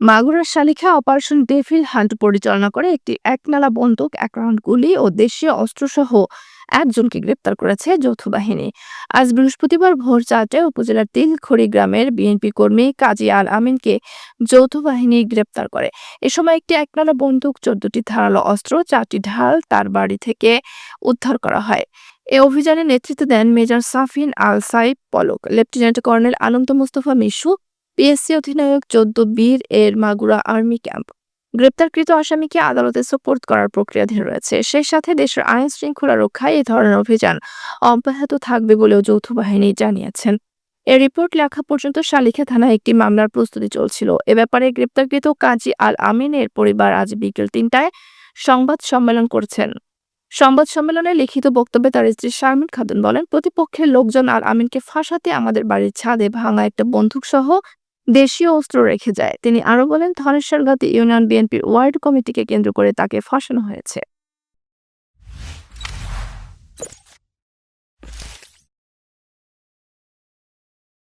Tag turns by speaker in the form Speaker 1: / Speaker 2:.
Speaker 1: মাগুরার Shalikha operation devil hunt পরিচালনা করে একটি একনালা বন্দুক এক রাউন্ড গুলি ও দেশীয় অস্ত্রসহ একজনকে গ্রেপ্তার করেছে যৌথ বাহিনী। আজ বৃহস্পতিবার ভোর চারটায় উপজেলার তিলখড়ি গ্রামের বিএনপি কর্মী কাজী আল আমিনকে যৌথ বাহিনী গ্রেপ্তার করে। এ সময় একটি একনালা বন্দুক, চোদ্দটি ধারালো অস্ত্র, চারটি ঢাল তার বাড়ি থেকে উদ্ধার করা হয়। এ অভিযানে নেতৃত্ব দেন major Safin Al Saeed Palak. Lieutenant colonel Ananda Mostafa Mishu PSC অধিনায়ক চোদ্দ বীর এর মাগুরা আর্মি ক্যাম্প। গ্রেপ্তারকৃত আসামিকে আদালতে সোপর্দ করার প্রক্রিয়াধীন রয়েছে। সেই সাথে দেশের আইন শৃঙ্খলা রক্ষায় এ ধরনের অভিযান অব্যাহত থাকবে বলেও যৌথ বাহিনী জানিয়েছেন। এ রিপোর্ট লেখা পর্যন্ত শালিখা থানায় একটি মামলার প্রস্তুতি চলছিল। এ ব্যাপারে গ্রেপ্তারকৃত কাজী আল আমিনের পরিবার আজ বিকেল তিনটায় সংবাদ সম্মেলন করছেন। সংবাদ সম্মেলনে লিখিত বক্তব্যে তার স্ত্রী শারমিন খাতুন বলেন, প্রতিপক্ষের লোকজন আল আমিনকে ফাঁসাতে আমাদের বাড়ির ছাদে ভাঙা একটা বন্দুক সহ দেশীয় অস্ত্র রেখে যায়। তিনি আরও বলেন, ধনেশ্বরগাতি ইউনিয়ন বিএনপির ওয়ার্ড কমিটিকে কেন্দ্র করে তাকে ফাঁসানো হয়েছে।